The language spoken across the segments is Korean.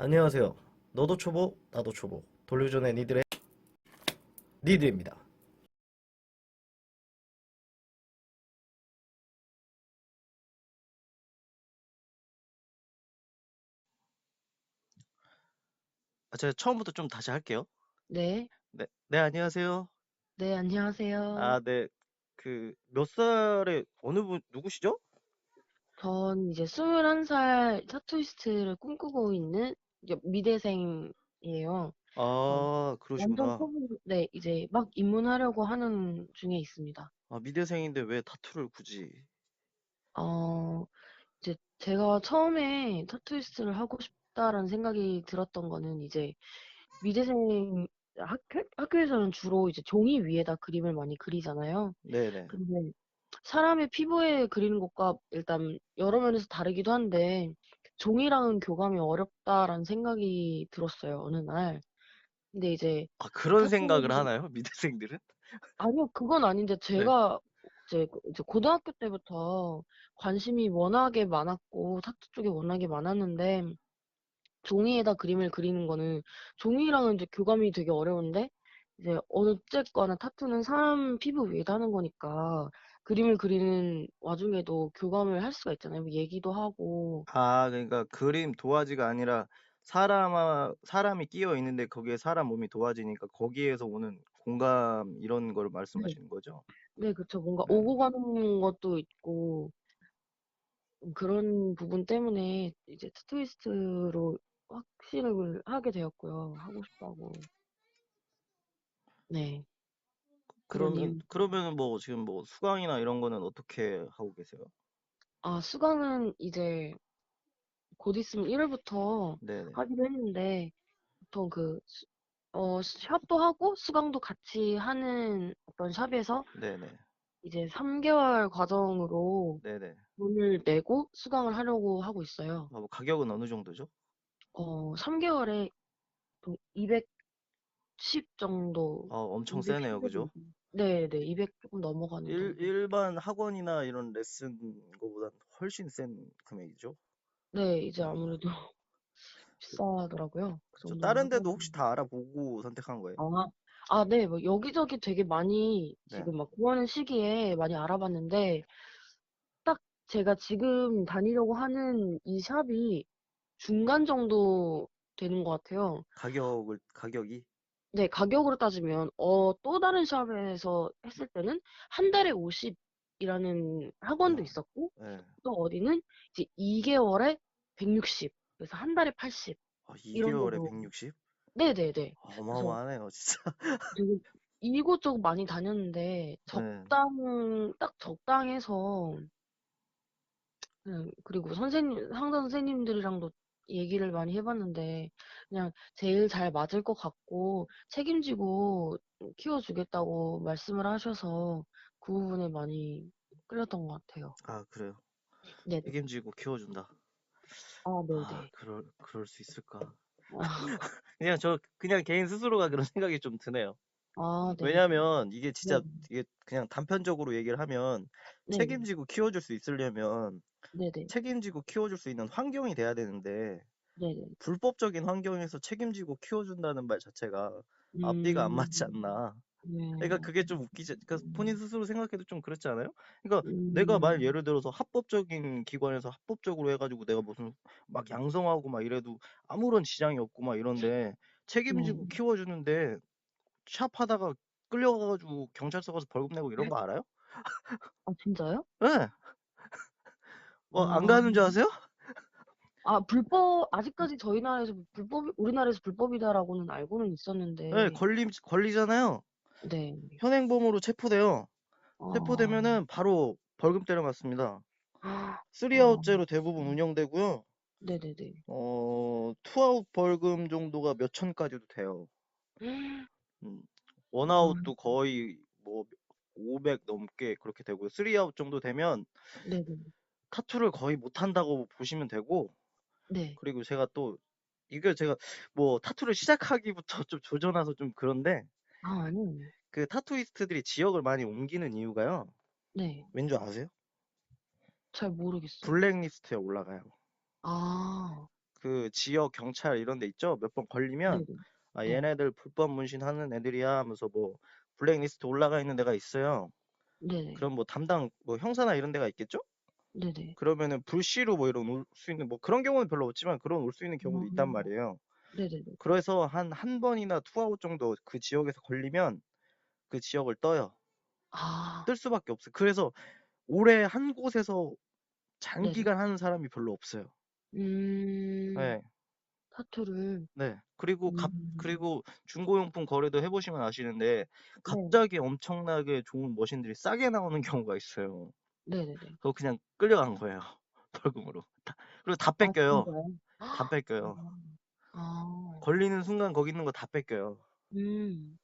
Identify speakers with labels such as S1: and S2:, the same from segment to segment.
S1: 안녕하세요. 너도 초보, 나도 초보. 돌려전의 니들의 니들입니다.
S2: 아, 제가 처음부터 좀 다시 할게요.
S3: 네,
S2: 네, 네, 안녕하세요.
S3: 네, 안녕하세요.
S2: 아, 네. 그, 몇 살에, 어느 분, 누구시죠?
S3: 전 이제 21살 타투이스트를 꿈꾸고 있는 미대생이에요.
S2: 아,
S3: 완전
S2: 그러시구나.
S3: 초보, 네, 이제 막 입문하려고 하는 중에 있습니다.
S2: 아, 미대생인데 왜 타투를 굳이?
S3: 어, 이제 제가 처음에 타투이스트를 하고 싶다라는 생각이 들었던 거는 이제 미대생 학교, 학교에서는 주로 이제 종이 위에다 그림을 많이 그리잖아요.
S2: 네네.
S3: 근데 사람의 피부에 그리는 것과 일단 여러 면에서 다르기도 한데 종이랑은 교감이 어렵다라는 생각이 들었어요, 어느 날. 근데 이제
S2: 아, 그런 생각을 하나요? 미대생들은?
S3: 아니요, 그건 아닌데
S2: 네.
S3: 제가 이제, 그- 이제 고등학교 때부터 관심이 워낙에 많았고 타투 쪽에 워낙에 많았는데 종이에다 그림을 그리는 거는 종이랑은 이제 교감이 되게 어려운데 이제 어쨌거나 타투는 사람 피부 위에다 하는 거니까 그림을 그리는 와중에도 교감을 할 수가 있잖아요. 뭐 얘기도 하고
S2: 아, 그러니까 그림 도화지가 아니라 사람, 사람이 끼어 있는데 거기에 사람 몸이 도화지니까 거기에서 오는 공감 이런 걸
S3: 네,
S2: 말씀하시는 거죠?
S3: 네, 그쵸. 뭔가
S2: 네.
S3: 오고 가는 것도 있고 그런 부분 때문에 이제 타투이스트로 확신을 하게 되었고요. 하고 싶다고. 네, 그런.
S2: 그러면은 뭐 지금 뭐 수강이나 이런 거는 어떻게 하고 계세요?
S3: 아, 수강은 이제 곧 있으면 1월부터
S2: 네네.
S3: 하기로 했는데, 보통 그, 수- 어, 샵도 하고 수강도 같이 하는 어떤 샵에서
S2: 네네.
S3: 이제 3개월 과정으로
S2: 네네.
S3: 돈을 내고 수강을 하려고 하고 있어요.
S2: 아, 뭐 가격은 어느 정도죠?
S3: 어, 3개월에 210 정도,
S2: 아, 엄청
S3: 210
S2: 세네요, 그죠?
S3: 정도. 네, 네, 200 조금 넘어가는
S2: 일,
S3: 정도.
S2: 일반 학원이나 이런 레슨 거보단 훨씬 센 금액이죠?
S3: 네, 이제
S2: 네.
S3: 아무래도 비싸더라고요.
S2: 그저
S3: 정도는
S2: 다른
S3: 하고.
S2: 데도 혹시 다 알아보고 선택한 거예요?
S3: 아, 아, 네, 뭐 여기저기 되게 많이
S2: 네.
S3: 지금 막 구하는 시기에 많이 알아봤는데 딱 제가 지금 다니려고 하는 이 샵이 중간 정도 되는 것 같아요.
S2: 가격을, 가격이?
S3: 네, 가격으로 따지면 어, 또 다른 샵에서 했을 때는 한 달에 50이라는 학원도
S2: 어,
S3: 있었고
S2: 네.
S3: 또 어디는 이제 2개월에 160, 그래서 한 달에 80
S2: 아,
S3: 이런
S2: 2개월에
S3: 데도
S2: 160?
S3: 네네네. 그래서
S2: 어마어마하네요, 진짜.
S3: 되게 이곳저곳 많이 다녔는데
S2: 네.
S3: 적당 딱 적당해서 그냥 그리고 선생님 상담 선생님들이랑도 얘기를 많이 해봤는데 그냥 제일 잘 맞을 것 같고 책임지고 키워주겠다고 말씀을 하셔서 그 부분에 많이 끌렸던 것 같아요.
S2: 아, 그래요.
S3: 네네.
S2: 책임지고 키워준다.
S3: 아,
S2: 아,
S3: 네네.
S2: 그럴, 그럴 수 있을까?
S3: 아,
S2: 그냥 저, 그냥 개인 스스로가 그런 생각이 좀 드네요.
S3: 아, 네.
S2: 왜냐면 이게 진짜
S3: 네네.
S2: 이게 그냥 단편적으로 얘기를 하면
S3: 네네.
S2: 책임지고 키워줄 수 있으려면
S3: 네네.
S2: 책임지고 키워줄 수 있는 환경이 돼야 되는데
S3: 네네.
S2: 불법적인 환경에서 책임지고 키워준다는 말 자체가 앞뒤가 안 맞지
S3: 음,
S2: 않나.
S3: 네.
S2: 그러니까 그게 좀 웃기지. 그러니까 본인 스스로 생각해도 좀 그렇지 않아요? 그러니까
S3: 음,
S2: 내가 말 예를 들어서 합법적인 기관에서 합법적으로 해가지고 내가 무슨 막 양성하고 막 이래도 아무런 지장이 없고 막 이런데 책임지고
S3: 네.
S2: 키워주는데 샵 하다가 끌려가가지고 경찰서 가서 벌금 내고 이런 거 알아요?
S3: 아, 진짜요?
S2: 네. 뭐안
S3: 아,
S2: 가는 줄 아세요?
S3: 아, 불법, 아직까지 저희 나라에서 불법, 우리나라에서 불법이다라고는 알고는
S2: 네,
S3: 있었는데,
S2: 걸리 걸리잖아요.
S3: 네.
S2: 현행범으로 체포돼요.
S3: 아,
S2: 체포되면은 바로 벌금 때려 맞습니다.
S3: 아,
S2: 쓰리아웃제로 대부분 운영되고요.
S3: 네네네.
S2: 어, 투아웃 벌금 정도가 몇 천까지도 돼요. 음, 원아웃도 거의 뭐 500 넘게 그렇게 되고요. 쓰리아웃 정도 되면
S3: 네네.
S2: 타투를 거의 못 한다고 보시면 되고,
S3: 네.
S2: 그리고 제가 또 이게 제가 뭐 타투를 시작하기부터 좀 조져놔서 좀 그런데
S3: 아, 아니요.
S2: 그 타투이스트들이 지역을 많이 옮기는 이유가요.
S3: 네.
S2: 왠 줄 아세요?
S3: 잘 모르겠어요.
S2: 블랙리스트에 올라가요.
S3: 아,
S2: 그 지역 경찰 이런 데 있죠? 몇 번 걸리면
S3: 네네.
S2: 아
S3: 네.
S2: 얘네들 불법 문신하는 애들이야 하면서 뭐 블랙리스트 올라가 있는 데가 있어요.
S3: 네네.
S2: 그럼 뭐 담당 뭐 형사나 이런 데가 있겠죠?
S3: 네네.
S2: 그러면은 불시로 뭐 이런 올 수 있는 뭐 그런 경우는 별로 없지만 그런 올 수 있는 경우도 있단
S3: 음.
S2: 말이에요.
S3: 네네네.
S2: 그래서 한한 번이나 투아웃 정도 그 지역에서 걸리면 그 지역을 떠요.
S3: 아.
S2: 뜰 수밖에 없어요. 그래서 오래 한 곳에서
S3: 네네.
S2: 장기간 하는 사람이 별로 없어요.
S3: 음.
S2: 네.
S3: 타투를.
S2: 네. 그리고 갑
S3: 음.
S2: 그리고 중고용품 거래도 해 보시면 아시는데
S3: 네.
S2: 갑자기 엄청나게 좋은 머신들이 싸게 나오는 경우가 있어요.
S3: 네네네.
S2: 그거 그냥 끌려간 거예요. 벌금으로. 다 그리고 다
S3: 아
S2: 뺏겨요.
S3: 진짜요?
S2: 다 뺏겨요.
S3: 아.
S2: 걸리는 순간 거기 있는 거 다 뺏겨요.
S3: 음.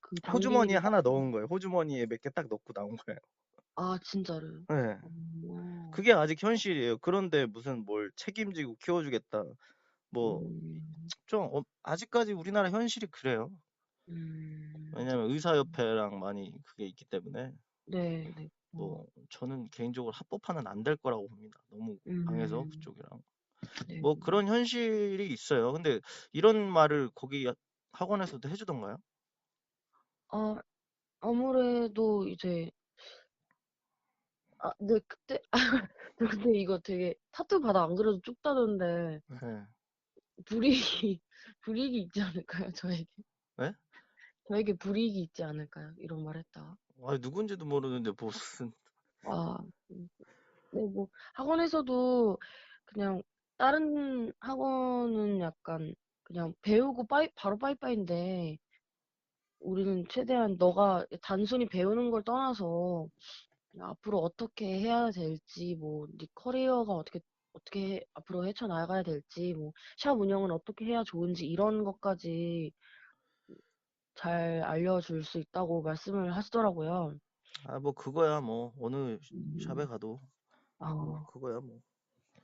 S3: 그
S2: 호주머니에 하나 넣은 거예요. 호주머니에 몇 개 딱 넣고 나온 거예요.
S3: 아 진짜로요?
S2: 네.
S3: 어.
S2: 그게 아직 현실이에요. 그런데 무슨 뭘 책임지고 키워주겠다. 뭐
S3: 음.
S2: 좀 어 아직까지 우리나라 현실이 그래요.
S3: 음.
S2: 왜냐면 의사협회랑 많이 그게 있기 때문에
S3: 네네. 어.
S2: 뭐 저는 개인적으로 합법화는 안 될 거라고 봅니다. 너무 강해서
S3: 음.
S2: 그쪽이랑.
S3: 네.
S2: 뭐 그런 현실이 있어요. 근데 이런 말을 거기 학원에서도 해 주던가요?
S3: 아 아무래도 이제 아 네 그때 저 근데 이거 되게 타투 받아 안 그래도 쭉 따던데
S2: 네.
S3: 불이익이 불이익이 있지 않을까요, 저에게?
S2: 네?
S3: 저에게 불이익이 있지 않을까요? 이런 말 했다가?
S2: 아니 누군지도 모르는데 무슨
S3: 아 음. 네뭐 학원에서도 그냥 다른 학원은 약간 그냥 배우고 빠이 바로 빠이빠이인데 우리는 최대한 너가 단순히 배우는 걸 떠나서 앞으로 어떻게 해야 될지 뭐 네 커리어가 어떻게 어떻게 앞으로 헤쳐나가야 될지 뭐 샵 운영은 어떻게 해야 좋은지 이런 것까지 잘 알려줄 수 있다고 말씀을 하시더라고요.
S2: 아 뭐 그거야 뭐 어느 샵에
S3: 음.
S2: 가도
S3: 아.
S2: 뭐 그거야 뭐.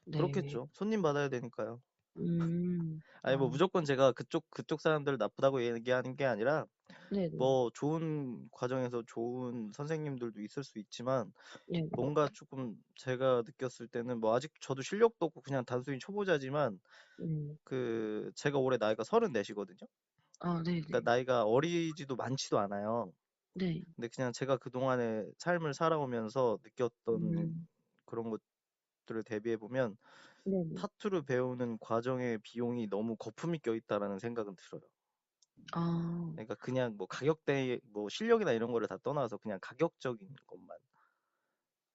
S3: 네.
S2: 그렇겠죠. 손님 받아야 되니까요.
S3: 음.
S2: 아니 뭐
S3: 아.
S2: 무조건 제가 그쪽 그쪽 사람들 나쁘다고 얘기하는 게 아니라
S3: 네네.
S2: 뭐 좋은 과정에서 좋은 선생님들도 있을 수 있지만
S3: 네네.
S2: 뭔가 쪼끔 제가 느꼈을 때는 뭐 아직 저도 실력도 없고 그냥 단순히 초보자지만
S3: 음.
S2: 그 제가 올해 나이가 34 이거든요.
S3: 아 네네.
S2: 그러니까 나이가 어리지도 많지도 않아요.
S3: 네.
S2: 근데 그냥 제가 그동안의 삶을 살아오면서 느꼈던
S3: 음.
S2: 그런 것들을 대비해 보면
S3: 네네.
S2: '타투를 배우는 과정의 비용이 너무 거품이 껴 있다.'라는 생각은 들어요.
S3: 아.
S2: 그러니까 그냥 뭐 가격대 뭐 실력이나 이런 거를 다 떠나서 그냥 가격적인 것만.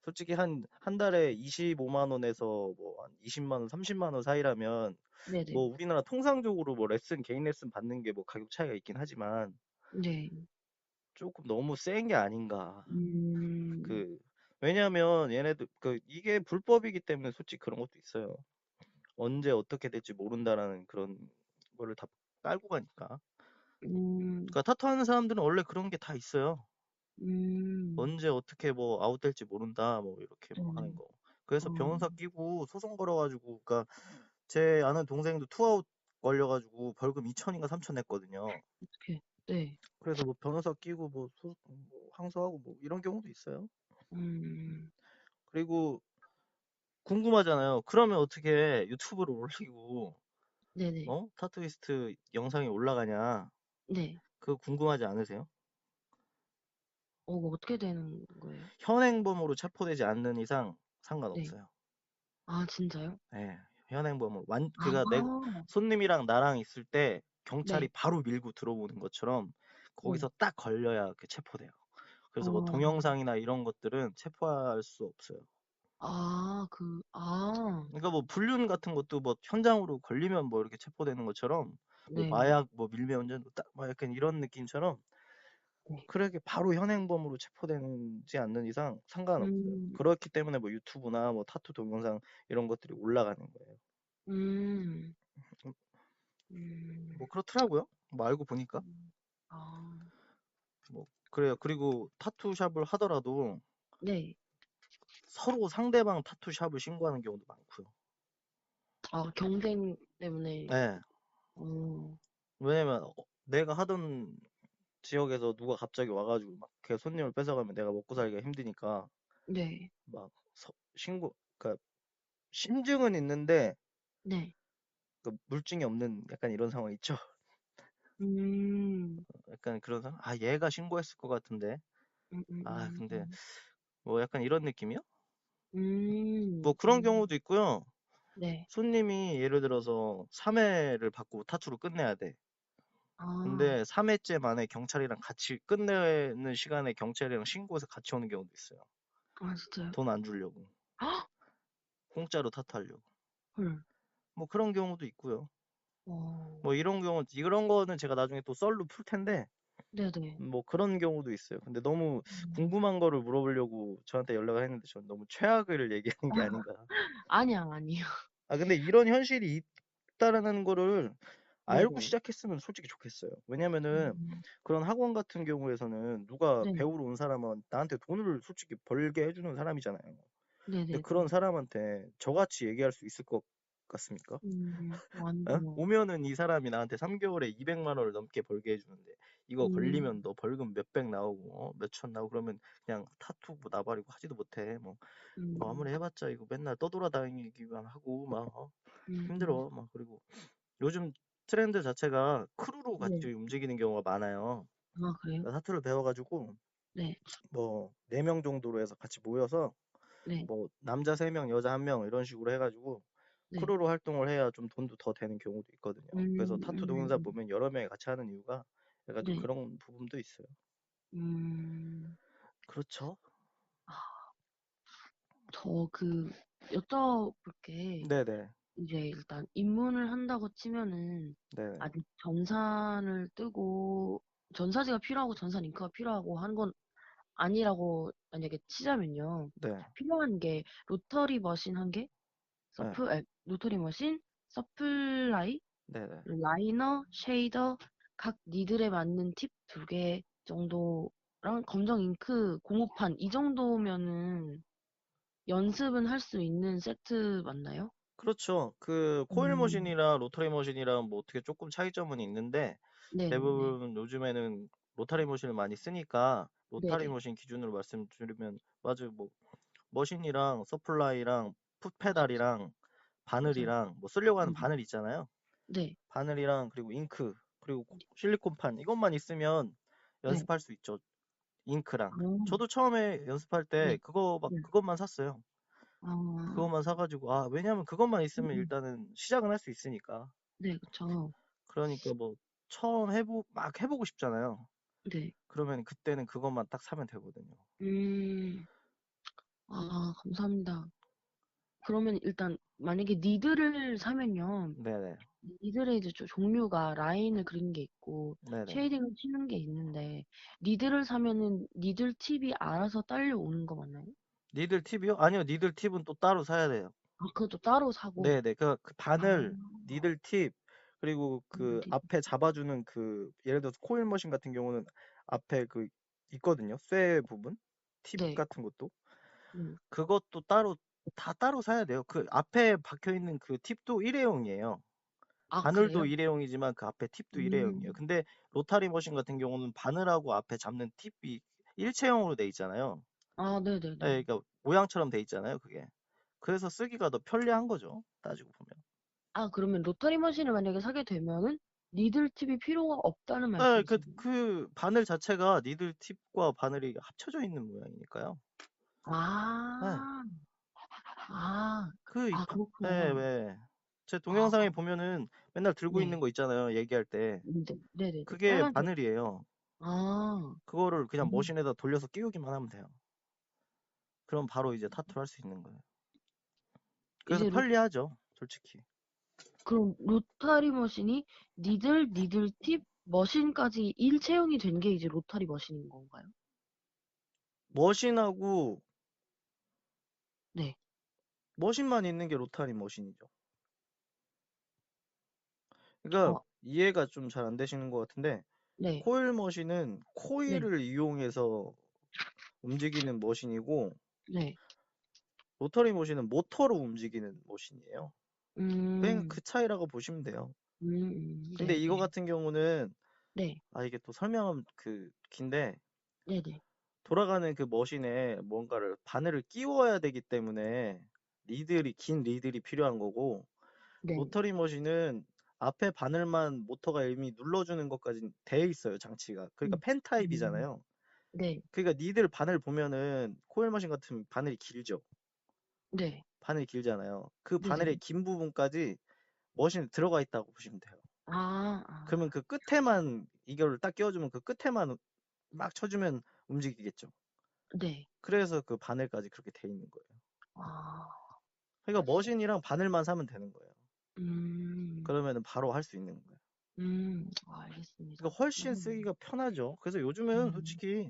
S2: 솔직히 한 한 달에 250,000 원에서 뭐 한 200,000 원, 300,000원 사이라면
S3: 네네.
S2: 뭐 우리나라 통상적으로 뭐 레슨 개인 레슨 받는 게 뭐 가격 차이가 있긴 하지만
S3: 네.
S2: 쪼끔 너무 센 게 아닌가.
S3: 음.
S2: 그 왜냐면 얘네들 그 이게 불법이기 때문에 솔직히 그런 것도 있어요. '언제 어떻게 될지 모른다.'라는 그런 거를 다 깔고 가니까.
S3: 음.
S2: 그러니까 타투 하는 사람들은 원래 그런 게 다 있어요.
S3: 음.
S2: '언제 어떻게 뭐 아웃될지 모른다.' 뭐 이렇게 뭐 하는
S3: 음.
S2: 거. 그래서
S3: 어.
S2: 변호사 끼고 소송 걸어 가지고 그러니까 제 아는 동생도 투아웃 걸려 가지고 벌금 2,000 인가 3,000 냈거든요.
S3: 어떡해. 네.
S2: 그래서 뭐 변호사 끼고 뭐 소 뭐 항소하고 뭐 이런 경우도 있어요.
S3: 음.
S2: 그리고 궁금하잖아요. 그러면 어떻게 유튜브를 올리고
S3: 네네.
S2: 어 타투이스트 영상이 올라가냐.
S3: 네.
S2: 그거 궁금하지 않으세요?
S3: 어뭐 어떻게 되는 거예요?
S2: 현행범으로 체포되지 않는 이상
S3: 네.
S2: 상관없어요.
S3: 아 진짜요?
S2: 예. 현행범으로 완
S3: 아.
S2: 그러니까 내 손님이랑 나랑 있을 때 경찰이
S3: 네.
S2: 바로 밀고 들어오는 것처럼
S3: 네.
S2: 거기서 딱 걸려야 그 체포돼요. 그래서 뭐
S3: 어.
S2: 동영상이나 이런 것들은 체포할 수 없어요.
S3: 아 그 아.
S2: 그러니까 뭐 불륜 같은 것도 뭐 현장으로 걸리면 뭐 이렇게 체포되는 것처럼 뭐
S3: 네.
S2: 마약 뭐 밀매운전 딱 뭐 약간 이런 느낌처럼
S3: 네.
S2: 그렇게 바로 현행범으로 체포되지 않는 이상 상관없어요.
S3: 음.
S2: 그렇기 때문에 뭐 유튜브나 뭐 타투 동영상 이런 것들이 올라가는 거예요.
S3: 음.
S2: 음.
S3: 음.
S2: 뭐 그렇더라고요. 뭐 알고 보니까.
S3: 음. 아.
S2: 뭐 그래요. 그리고 타투샵을 하더라도
S3: 네.
S2: 서로 상대방 타투샵을 신고하는 경우도 많고요.
S3: 아 경쟁 때문에.
S2: 네.
S3: 어.
S2: 왜냐면 어 내가 하던 지역에서 누가 갑자기 와 가지고 막 걔 손님을 뺏어가면 내가 먹고 살기가 힘드니까
S3: 네.
S2: 막 서 신고 그러니까 심증은 있는데
S3: 네.
S2: 그 물증이 없는 약간 이런 상황 있죠.
S3: 음,
S2: 약간 그런 상황. 아 얘가 신고했을 것 같은데.
S3: 음, 음,
S2: 아 근데
S3: 음,
S2: 뭐 약간 이런 느낌이요?
S3: 음,
S2: 뭐 그런
S3: 음,
S2: 경우도 있고요.
S3: 네.
S2: 손님이 예를 들어서 3회를 받고 타투를 끝내야 돼.
S3: 아,
S2: 근데 3 회째 만에 경찰이랑 같이 끝내는 시간에 경찰이랑 신고해서 같이 오는 경우도 있어요.
S3: 아, 진짜요?
S2: 돈 안 주려고.
S3: 헉!
S2: 공짜로 타투하려고.
S3: 헐.
S2: 뭐 그런 경우도 있고요.
S3: 어,
S2: 뭐 이런 경우 이런 거는 제가 나중에 또 썰로 풀 텐데
S3: 네네.
S2: 뭐 그런 경우도 있어요. 근데 너무
S3: 음.
S2: 궁금한 거를 물어보려고 저한테 연락을 했는데 전 너무 최악을 얘기하는 게 아닌가.
S3: 아니야, 아니요.
S2: 아 근데 이런 현실이 있다라는 거를 알고
S3: 네네.
S2: 시작했으면 솔직히 좋겠어요. 왜냐면은
S3: 음,
S2: 그런 학원 같은 경우에서는 누가
S3: 네.
S2: 배우러 온 사람은 나한테 돈을 솔직히 벌게 해주는 사람이잖아요. 근데. 그런 사람한테 저같이 얘기할 수 있을 것 같습니까?
S3: 음,
S2: 어? 오면은 이 사람이 나한테 3개월에 200만 원을 넘게 벌게 해주는데 이거 걸리면
S3: 음,
S2: 너 벌금 몇백 나오고 어? 몇천 나오고 그러면 그냥 타투 뭐 나발이고 하지도 못해. 뭐, 뭐
S3: 음,
S2: 아무리 해봤자 이거 맨날 떠돌아다니기만 하고 막 어?
S3: 음, 음.
S2: 힘들어. 막 그리고 요즘 트렌드 자체가 크루로 같이
S3: 네.
S2: 움직이는 경우가 많아요.
S3: 아, 그래요?
S2: 그러니까 타투를 배워가지고
S3: 네.
S2: 뭐네명 정도로 해서 같이 모여서
S3: 네.
S2: 뭐 남자 세 명, 여자 한명 이런 식으로 해가지고
S3: 네.
S2: 크루로 활동을 해야 좀 돈도 더 되는 경우도 있거든요. 그래서
S3: 음,
S2: 타투
S3: 음,
S2: 동영상
S3: 음.
S2: 보면 여러 명이 같이 하는 이유가 약간 좀
S3: 네.
S2: 그런 부분도 있어요.
S3: 음,
S2: 그렇죠?
S3: 저 그 여쭤볼 게
S2: 네네.
S3: 이제 일단 입문을 한다고 치면은
S2: 네네.
S3: 아직 전산을 뜨고 전사지가 필요하고 전산 잉크가 필요하고 하는 건 아니라고 만약에 치자면요.
S2: 네.
S3: 필요한 게 로터리 머신 한 개,
S2: 네.
S3: 서플, 아, 로터리 머신, 서플라이,
S2: 네네.
S3: 라이너, 쉐이더, 각 니들에 맞는 팁 두 개 정도랑 검정 잉크 공호판 이 정도면은 연습은 할 수 있는 세트 맞나요?
S2: 그렇죠. 그 코일
S3: 음,
S2: 머신이랑 로터리 머신이랑 뭐 어떻게 조금 차이점은 있는데
S3: 네네네.
S2: 대부분 요즘에는 로타리 머신을 많이 쓰니까 로타리
S3: 네네.
S2: 머신 기준으로 말씀드리면 맞아요. 뭐 머신이랑 서플라이랑. 풋페달이랑
S3: 맞아요.
S2: 바늘이랑 뭐 쓰려고 하는
S3: 음,
S2: 바늘 있잖아요.
S3: 네.
S2: 바늘이랑 그리고 잉크 그리고 실리콘판 이것만 있으면
S3: 네.
S2: 연습할 수 있죠. 잉크랑.
S3: 아,
S2: 저도 처음에 연습할 때
S3: 네.
S2: 그거 막
S3: 네.
S2: 그것만 샀어요.
S3: 아,
S2: 그것만 사가지고 아 왜냐면 그것만 있으면
S3: 음,
S2: 일단은 시작은 할 수 있으니까.
S3: 네, 그쵸.
S2: 그러니까 뭐 처음 해보 막 해보고 싶잖아요.
S3: 네.
S2: 그러면 그때는 그것만 딱 사면 되거든요.
S3: 음, 아, 감사합니다. 그러면 일단 만약에 니들을 사면요.
S2: 네네.
S3: 니들의 이제 좀 종류가 라인을 그리는 게 있고
S2: 네네.
S3: 쉐이딩을 치는 게 있는데 니들을 사면은 니들 팁이 알아서 딸려오는 거 맞나요?
S2: 니들 팁이요? 아니요, 니들 팁은 또 따로 사야 돼요.
S3: 아, 그것도 따로 사고.
S2: 네네. 그, 그
S3: 아,
S2: 바늘, 니들 팁, 그리고 그
S3: 팁.
S2: 앞에 잡아주는 그, 예를 들어서 코일 머신 같은 경우는 앞에 그 있거든요. 쇠 부분? 팁
S3: 네.
S2: 같은 것도.
S3: 음.
S2: 그것도 따로, 다 따로 사야 돼요. 그 앞에 박혀 있는 그 팁도 일회용이에요.
S3: 아,
S2: 바늘도
S3: 그래요?
S2: 일회용이지만 그 앞에 팁도 일회용이에요.
S3: 음.
S2: 근데 로타리 머신 같은 경우는 바늘하고 앞에 잡는 팁이 일체형으로 돼 있잖아요.
S3: 아,
S2: 네,
S3: 네네네.
S2: 그러니까 모양처럼 돼 있잖아요, 그게. 그래서 쓰기가 더 편리한 거죠, 따지고 보면.
S3: 아, 그러면 로터리 머신을 만약에 사게 되면은 니들 팁이 필요가 없다는
S2: 네, 그,
S3: 말씀이신가요?
S2: 그 바늘 자체가 니들 팁과 바늘이 합쳐져 있는 모양이니까요. 네,
S3: 아, 아,
S2: 그, 이
S3: 아,
S2: 바- 네,
S3: 그렇구나.
S2: 네. 제
S3: 아,
S2: 동영상에 보면은 맨날 들고
S3: 네.
S2: 있는 거 있잖아요, 얘기할 때.
S3: 네, 네네네.
S2: 그게
S3: 빨간색.
S2: 바늘이에요.
S3: 아,
S2: 그거를 그냥
S3: 음.
S2: 머신에다 돌려서 끼우기만 하면 돼요. 그럼 바로 이제 타투를 할 수 있는 거예요. 그래서
S3: 이제 로,
S2: 편리하죠, 솔직히.
S3: 그럼 로타리 머신이 니들, 니들 팁, 머신까지 일체형이 된 게 이제 로타리 머신인 건가요?
S2: 머신하고
S3: 네.
S2: 머신만 있는 게 로타리 머신이죠. 그러니까
S3: 어,
S2: 이해가 좀 잘 안 되시는 것 같은데
S3: 네.
S2: 코일 머신은
S3: 네.
S2: 코일을 이용해서 움직이는 머신이고
S3: 네.
S2: 로터리 머신은 모터로 움직이는 머신이에요. 그냥
S3: 음,
S2: 그 차이라고 보시면 돼요.
S3: 음, 음,
S2: 근데
S3: 네,
S2: 이거
S3: 네.
S2: 같은 경우는
S3: 네.
S2: 아 이게 또 설명하면 그 긴데
S3: 네네.
S2: 돌아가는 그 머신에 뭔가를 바늘을 끼워야 되기 때문에 리들이 긴 리들이 필요한 거고
S3: 네.
S2: 로터리 머신은 앞에 바늘만 모터가 이미 눌러주는 것까지 돼 있어요, 장치가. 그러니까
S3: 음.
S2: 펜 타입이잖아요.
S3: 네.
S2: 그러니까 니들 바늘 보면은 코일 머신 같은 바늘이 길죠.
S3: 네.
S2: 바늘이 길잖아요. 그
S3: 네네.
S2: 바늘의 긴 부분까지 머신에 들어가 있다고 보시면 돼요.
S3: 아, 아.
S2: 그러면 그 끝에만 이거를 딱 끼워주면 그 끝에만 막 쳐주면 움직이겠죠.
S3: 네.
S2: 그래서 그 바늘까지 그렇게 돼 있는 거예요.
S3: 아,
S2: 그러니까 머신이랑 바늘만 사면 되는 거예요.
S3: 음,
S2: 그러면은 바로 할 수 있는 거예요.
S3: 음, 알겠습니다.
S2: 그러니까 훨씬
S3: 음.
S2: 쓰기가 편하죠. 그래서 요즘은
S3: 음.
S2: 솔직히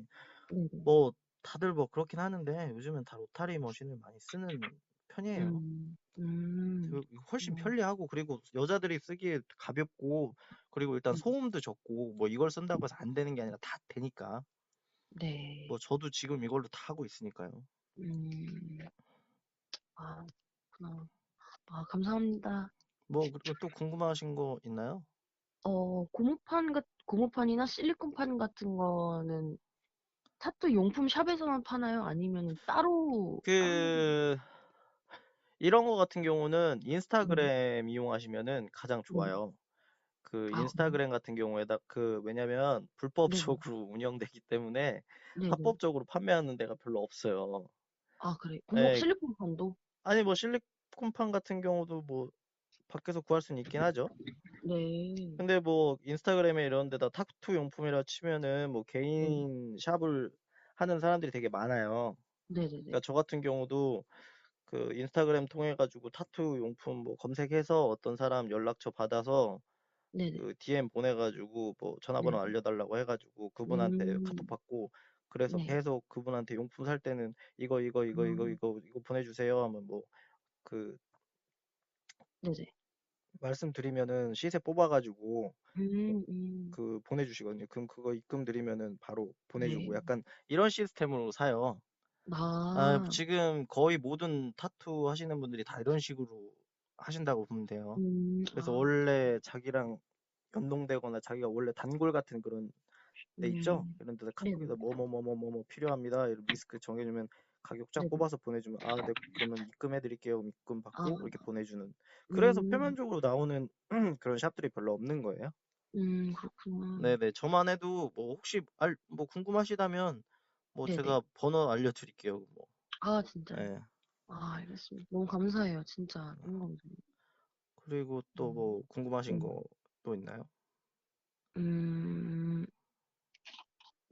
S3: 네네.
S2: 뭐 다들 뭐 그렇긴 하는데 요즘은 다 로타리 머신을 많이 쓰는 편이에요.
S3: 음, 음,
S2: 그- 훨씬
S3: 음.
S2: 편리하고 그리고 여자들이 쓰기에 가볍고 그리고 일단
S3: 음.
S2: 소음도 적고 뭐 이걸 쓴다고 해서 안 되는 게 아니라 다 되니까
S3: 네.
S2: 뭐 저도 지금 이걸로 다 하고 있으니까요.
S3: 음, 아, 그렇구나. 아, 감사합니다.
S2: 뭐 그리고 또 궁금하신 거 있나요?
S3: 어, 고무판, 같, 고무판이나 실리콘판 같은 거는 타투 용품 샵에서만 파나요? 아니면 따로,
S2: 그 이런 거 같은 경우는 인스타그램 이용하시면은 가장
S3: 네.
S2: 좋아요. 그
S3: 아,
S2: 인스타그램 같은 경우에다 그 왜냐면 불법적으로 운영되기 때문에
S3: 네 네.
S2: 합법적으로 판매하는 데가 별로 없어요.
S3: 아, 그래. 고무,
S2: 네.
S3: 실리콘판도?
S2: 아니 뭐 실리콘판 같은 경우도 뭐 밖에서 구할 수는 있긴 하죠.
S3: 네.
S2: 근데 뭐 인스타그램에 이런 데다 타투 용품이라 치면은 뭐 개인 샵을 하는 사람들이 되게 많아요.
S3: 네네네.
S2: 그러니까 저 같은 경우도 그 인스타그램 통해 가지고 타투 용품 뭐 검색해서 어떤 사람 연락처 받아서
S3: 네네.
S2: 그 DM 보내 가지고 뭐 전화번호
S3: 네.
S2: 알려달라고 해가지고 그분한테
S3: 음.
S2: 카톡 받고 그래서
S3: 네.
S2: 계속 그분한테 용품 살 때는 이거 이거 이거 이거
S3: 음.
S2: 이거 이거 보내주세요 하면 뭐 그
S3: 네네.
S2: 말씀드리면은 시세 뽑아가지고
S3: 음, 음.
S2: 그 보내주시거든요. 그럼 그거 입금 드리면은 바로 보내주고
S3: 네.
S2: 약간 이런 시스템으로 사요. 아,
S3: 아,
S2: 지금 거의 모든 타투 하시는 분들이 다 이런 식으로 하신다고 보면 돼요.
S3: 음,
S2: 그래서
S3: 아,
S2: 원래 자기랑 연동되거나 자기가 원래 단골 같은 그런 데 있죠?
S3: 음.
S2: 이런 데다
S3: 네네.
S2: 카톡에다 뭐뭐 뭐 뭐 뭐 뭐 필요합니다. 이런 리스크 정해주면 가격 쫙
S3: 네네.
S2: 뽑아서 보내주면 아, 네, 그러면 입금해 드릴게요. 입금 받고
S3: 아.
S2: 이렇게 보내주는. 그래서
S3: 음,
S2: 표면적으로 나오는 그런 샵들이 별로 없는 거예요.
S3: 음, 그렇구나.
S2: 네네. 저만 해도 뭐 혹시 알, 뭐 궁금하시다면 뭐
S3: 네네.
S2: 제가 번호 알려드릴게요. 뭐.
S3: 아, 진짜요?
S2: 예.
S3: 아, 알겠습니다. 너무 감사해요. 진짜. 너무 감사해요.
S2: 그리고 또
S3: 음.
S2: 뭐 궁금하신
S3: 음.
S2: 거또 있나요?
S3: 음,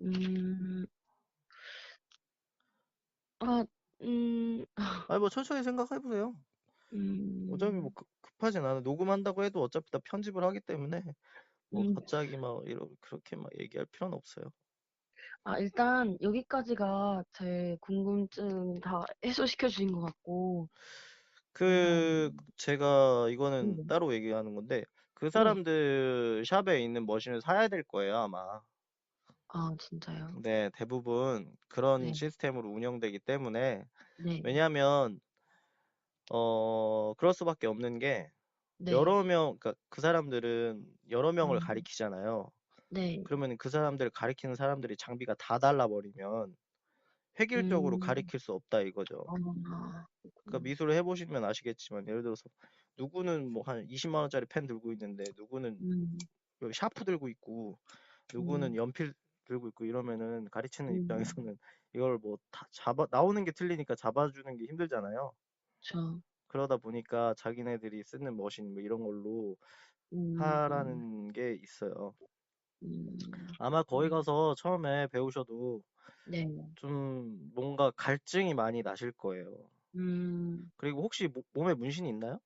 S3: 음, 아, 음,
S2: 아니 뭐 천천히 생각해 보세요. 어차피 뭐
S3: 음,
S2: 급- 급하진 않아. 녹음한다고 해도 어차피 다 편집을 하기 때문에 뭐
S3: 음.
S2: 갑자기 막 이러 그렇게 막 얘기할 필요는 없어요.
S3: 아, 일단 여기까지가 제 궁금증 다 해소시켜 주신 것 같고,
S2: 그 제가 이거는
S3: 네네.
S2: 따로 얘기하는 건데 그
S3: 네.
S2: 사람들 샵에 있는 머신을 사야 될 거예요, 아마.
S3: 아, 진짜요?
S2: 네, 대부분 그런
S3: 네.
S2: 시스템으로 운영되기 때문에
S3: 네.
S2: 왜냐하면 어 그럴 수밖에 없는 게
S3: 네.
S2: 여러 명, 그러니까 그 사람들은 여러 명을
S3: 음.
S2: 가리키잖아요.
S3: 네.
S2: 그러면 그 사람들 가리키는 사람들이 장비가 다 달라 버리면 획일적으로
S3: 음.
S2: 가리킬 수 없다 이거죠.
S3: 아,
S2: 그러니까
S3: 그렇구나.
S2: 미술을 해 보시면 아시겠지만 예를 들어서 누구는 뭐 한 20만 원짜리 펜 들고 있는데 누구는
S3: 음,
S2: 여기 샤프 들고 있고 누구는
S3: 음,
S2: 연필 들고 있고 이러면은 가르치는
S3: 음,
S2: 입장에서는 이걸 뭐 다 잡아 나오는 게 틀리니까 잡아주는 게 힘들잖아요.
S3: 저,
S2: 그러다 보니까 자기네들이 쓰는 머신 뭐 이런 걸로
S3: 음,
S2: 하라는 게 있어요.
S3: 음,
S2: 아마 거기
S3: 음,
S2: 가서 처음에 배우셔도
S3: 네.
S2: 좀 뭔가 갈증이 많이 나실 거예요.
S3: 음,
S2: 그리고 혹시 모- 몸에 문신이 있나요?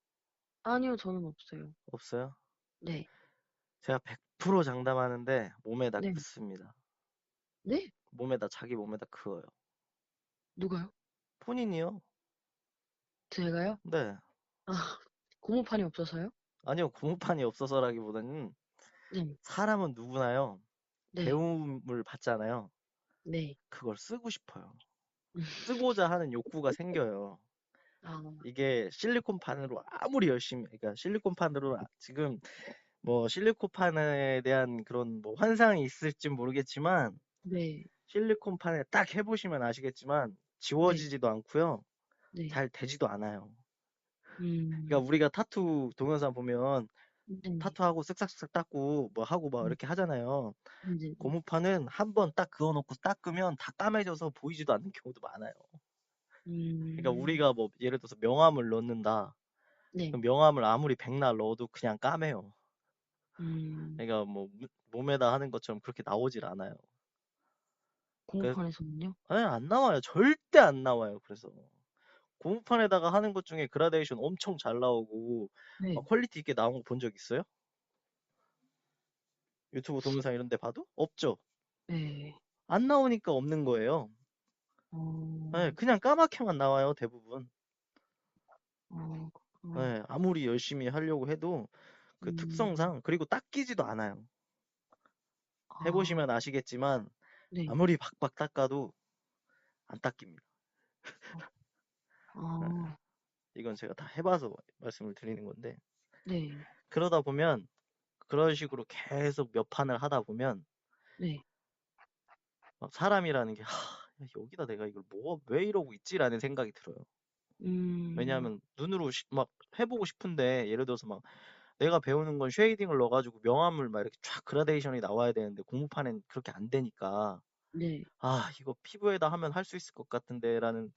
S3: 아니요, 저는 없어요.
S2: 없어요?
S3: 네.
S2: 제가 100% 장담하는데 몸에 다
S3: 네.
S2: 긋습니다.
S3: 네?
S2: 몸에다 자기 몸에다 그어요.
S3: 누가요?
S2: 본인이요?
S3: 제가요?
S2: 네.
S3: 아, 고무판이 없어서요?
S2: 아니요, 고무판이 없어서라기보다는
S3: 네.
S2: 사람은 누구나요.
S3: 네.
S2: 배움을 받잖아요.
S3: 네.
S2: 그걸 쓰고 싶어요.
S3: 음.
S2: 쓰고자 하는 욕구가 생겨요.
S3: 아,
S2: 이게 실리콘판으로 아무리 열심히, 그러니까 실리콘판으로 아- 지금 뭐 실리콘판에 대한 그런 뭐 환상이 있을지 모르겠지만
S3: 네.
S2: 실리콘판에 딱 해보시면 아시겠지만
S3: 네.
S2: 지워지지도 않고요.
S3: 네.
S2: 잘 되지도 않아요.
S3: 음.
S2: 그러니까 우리가 타투 동영상 보면
S3: 네.
S2: 타투하고 쓱싹쓱싹 닦고 뭐 하고 막
S3: 음.
S2: 이렇게 하잖아요.
S3: 네.
S2: 고무판은 한 번 딱 그어놓고 닦으면 다 까매져서 보이지도 않는 경우도 많아요. 그러니까
S3: 음.
S2: 우리가 뭐 예를 들어서 명암을 넣는다.
S3: 네.
S2: 그럼 명암을 아무리 백날 넣어도 그냥 까매요.
S3: 음.
S2: 그러니까 뭐 무- 몸에다 하는 것처럼 그렇게 나오질 않아요.
S3: 공판에서는요?
S2: 아니, 안 나와요. 절대 안 나와요. 그래서 고무판에다가 하는 것 중에 그라데이션 엄청 잘 나오고
S3: 네.
S2: 막 퀄리티 있게 나온 거 본 적 있어요? 유튜브 동영상 이런 데 봐도? 없죠.
S3: 네.
S2: 안 나오니까 없는 거예요.
S3: 어.
S2: 네, 그냥 까맣게만 나와요, 대부분.
S3: 어. 그렇구나.
S2: 네, 아무리 열심히 하려고 해도 그
S3: 음.
S2: 특성상 그리고 닦이지도 않아요.
S3: 아.
S2: 해보시면 아시겠지만
S3: 네.
S2: 아무리 박박 닦아도 안 닦입니다.
S3: 아.
S2: 이건 제가 다 해봐서 말씀을 드리는 건데
S3: 네.
S2: 그러다 보면 그런 식으로 계속 몇 판을 하다 보면
S3: 네.
S2: 막 사람이라는 게 하, 야, 여기다 내가 이걸 뭐 왜 이러고 있지라는 생각이 들어요.
S3: 음.
S2: 왜냐하면 눈으로 시- 막 해보고 싶은데 예를 들어서 막 내가 배우는 건 쉐이딩을 넣어가지고 명암을 막 이렇게 쫙 그라데이션이 나와야 되는데 고무판엔 그렇게 안 되니까
S3: 네.
S2: 아 이거 피부에다 하면 할 수 있을 것 같은데라는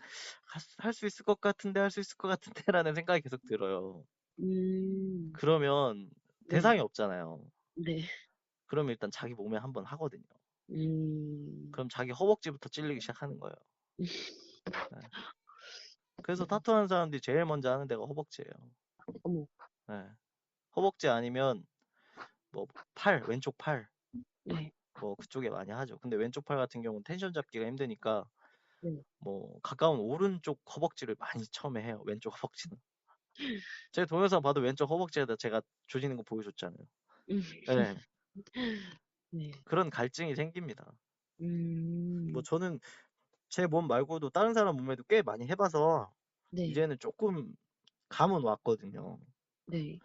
S2: 할 수 있을 것 같은데 할 수 있을 것 같은데라는 생각이 계속 들어요.
S3: 음.
S2: 그러면
S3: 네.
S2: 대상이 없잖아요.
S3: 네.
S2: 그러면 일단 자기 몸에 한번 하거든요.
S3: 음.
S2: 그럼 자기 허벅지부터 찔리기 시작하는 거예요. 네. 그래서
S3: 네.
S2: 타투하는 사람들이 제일 먼저 하는 데가 허벅지예요.
S3: 어머.
S2: 네. 허벅지 아니면 뭐 팔, 왼쪽 팔,
S3: 네.
S2: 뭐 그쪽에 많이 하죠. 근데 왼쪽 팔 같은 경우는 텐션 잡기가 힘드니까
S3: 네.
S2: 뭐 가까운 오른쪽 허벅지를 많이 처음에 해요. 왼쪽 허벅지는. 제 동영상 봐도 왼쪽 허벅지에다 제가 조지는 거 보여줬잖아요.
S3: 음.
S2: 네.
S3: 네.
S2: 그런 갈증이 생깁니다.
S3: 음.
S2: 뭐 저는 제 몸 말고도 다른 사람 몸에도 꽤 많이 해봐서
S3: 네.
S2: 이제는 조금 감은 왔거든요.
S3: 네.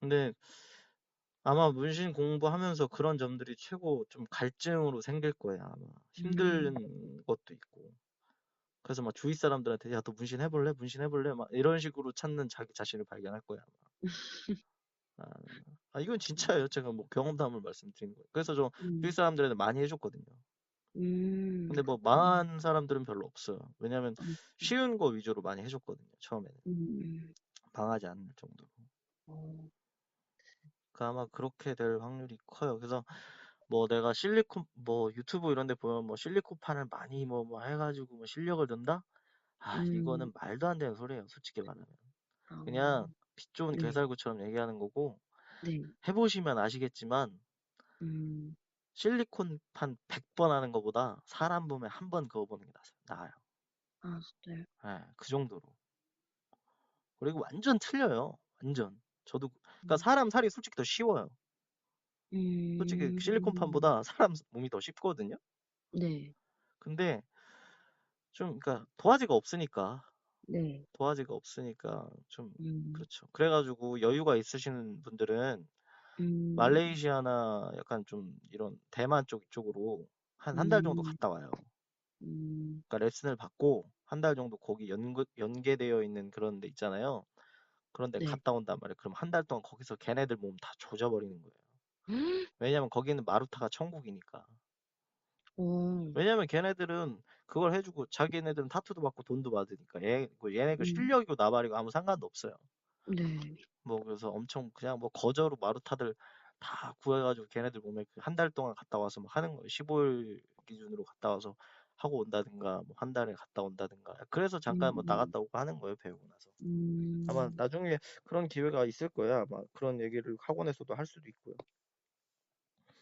S2: 근데 아마 문신 공부하면서 그런 점들이 최고 좀 갈증으로 생길 거예요. 아마 힘든 것도 있고. 그래서 막 주위 사람들한테 야, 너 문신 해볼래? 문신 해볼래? 막 이런 식으로 찾는 자기 자신을 발견할 거야. 아마. 아, 아, 이건 진짜예요. 제가 뭐 경험담을 말씀드린 거예요. 그래서 저
S3: 음.
S2: 주위 사람들한테 많이 해줬거든요.
S3: 음.
S2: 근데 뭐 망한 사람들은 별로 없어요. 왜냐면
S3: 음.
S2: 쉬운 거 위주로 많이 해줬거든요. 처음에는
S3: 음.
S2: 망하지 않을 정도로.
S3: 어.
S2: 그 아마 그렇게 될 확률이 커요. 그래서 뭐 내가 실리콘 뭐 유튜브 이런 데 보면 뭐 실리콘판을 많이 뭐, 뭐 해가지고 뭐 실력을 든다? 아
S3: 음.
S2: 이거는 말도 안 되는 소리예요. 솔직히 말하면.
S3: 아.
S2: 그냥 피 좋은
S3: 네.
S2: 개살구처럼 얘기하는 거고
S3: 네.
S2: 해보시면 아시겠지만
S3: 음.
S2: 실리콘판 100번 하는 것보다 사람 몸에 한 번 그어보는 게 나아요. 나아요.
S3: 아, 진짜요?
S2: 예, 그 정도로. 그리고 완전 틀려요. 완전. 저도 그러니까 사람 살이 솔직히 더 쉬워요. 솔직히
S3: 음.
S2: 실리콘판보다 사람 몸이 더 쉽거든요.
S3: 네.
S2: 근데 좀 그러니까 도화지가 없으니까
S3: 네.
S2: 도화지가 없으니까 좀
S3: 음.
S2: 그렇죠. 그래가지고 여유가 있으신 분들은
S3: 음.
S2: 말레이시아나 약간 좀 이런 대만 쪽 이쪽으로 한 한 달 정도
S3: 음.
S2: 갔다 와요.
S3: 음.
S2: 그러니까 레슨을 받고 한 달 정도 거기 연구, 연계되어 있는 그런 데 있잖아요. 그런 데
S3: 네.
S2: 갔다 온단 말이에요. 그럼 한 달 동안 거기서 걔네들 몸 다 조져버리는 거예요. 왜냐면 거기는 마루타가 천국이니까.
S3: 어.
S2: 왜냐면 걔네들은 그걸 해주고 자기네들은 타투도 받고 돈도 받으니까 얘, 그 얘네 그
S3: 음.
S2: 실력이고 나발이고 아무 상관도 없어요.
S3: 네.
S2: 뭐 그래서 엄청 그냥 뭐 거저로 마루타들 다 구해가지고 걔네들 몸에 그한달 동안 갔다 와서 막 하는 거예요. 15일 기준으로 갔다 와서 하고 온다든가 뭐 한 달에 갔다 온다든가 그래서 잠깐 뭐
S3: 음.
S2: 나갔다 오고 하는 거예요 배우고 나서
S3: 음.
S2: 아마 나중에 그런 기회가 있을 거야 아마 그런 얘기를 학원에서도 할 수도 있고요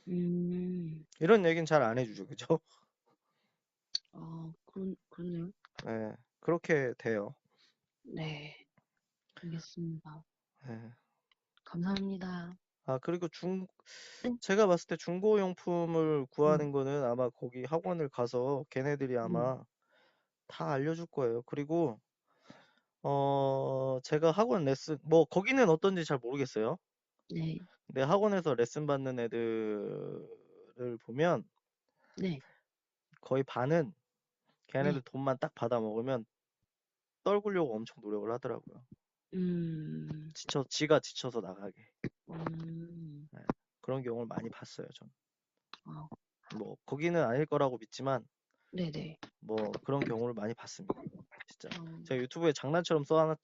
S3: 음.
S2: 이런 얘기는 잘 안 해주죠 그죠?
S3: 아, 그런, 그러네요.
S2: 네 그렇게 돼요
S3: 네. 알겠습니다.
S2: 네.
S3: 감사합니다.
S2: 아 그리고 중
S3: 네.
S2: 제가 봤을 때 중고 용품을
S3: 음.
S2: 구하는 거는 아마 거기 학원을 가서 걔네들이
S3: 음.
S2: 아마 다 알려줄 거예요. 그리고 어 제가 학원 레슨 뭐 거기는 어떤지 잘 모르겠어요.
S3: 네.
S2: 근데 학원에서 레슨 받는 애들을 보면
S3: 네.
S2: 거의 반은 걔네들
S3: 네.
S2: 돈만 딱 받아 먹으면 떨구려고 엄청 노력을 하더라고요.
S3: 음,
S2: 지쳐, 지가 지쳐서 나가게.
S3: 음,
S2: 그런 경우를 많이 봤어요, 전.
S3: 아,
S2: 뭐, 거기는 아닐 거라고 믿지만,
S3: 네네.
S2: 뭐, 그런 경우를 많이 봤습니다. 진짜.
S3: 어,
S2: 제가 유튜브에 장난처럼 써놨,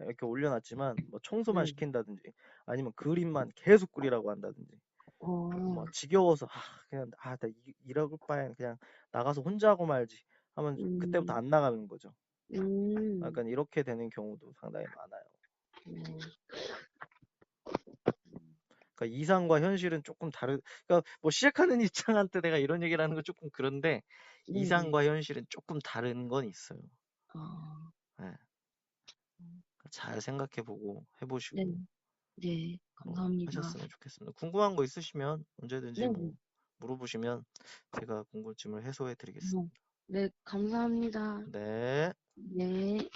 S2: 이렇게 올려놨지만, 뭐, 청소만
S3: 네.
S2: 시킨다든지, 아니면 그림만 계속 그리라고 한다든지,
S3: 어,
S2: 뭐, 지겨워서, 아, 그냥, 아, 나 이- 이럴 바엔 그냥 나가서 혼자 하고 말지 하면 그때부터
S3: 음.
S2: 안 나가는 거죠.
S3: 음,
S2: 약간 이렇게 되는 경우도 상당히 많아요.
S3: 어,
S2: 그러니까 이상과 현실은 조금 다른, 그러니까 뭐 시작하는 입장한테 내가 이런 얘기를 하는 건 조금 그런데,
S3: 네네.
S2: 이상과 현실은 조금 다른 건 있어요.
S3: 아,
S2: 잘 생각해보고 해보시고
S3: 네, 네,
S2: 뭐
S3: 감사합니다.
S2: 하셨으면 좋겠습니다. 궁금한 거 있으시면 언제든지
S3: 네,
S2: 뭐 물어보시면 제가 궁금증을 해소해 드리겠습니다.
S3: 네, 감사합니다.
S2: 네.
S3: 네.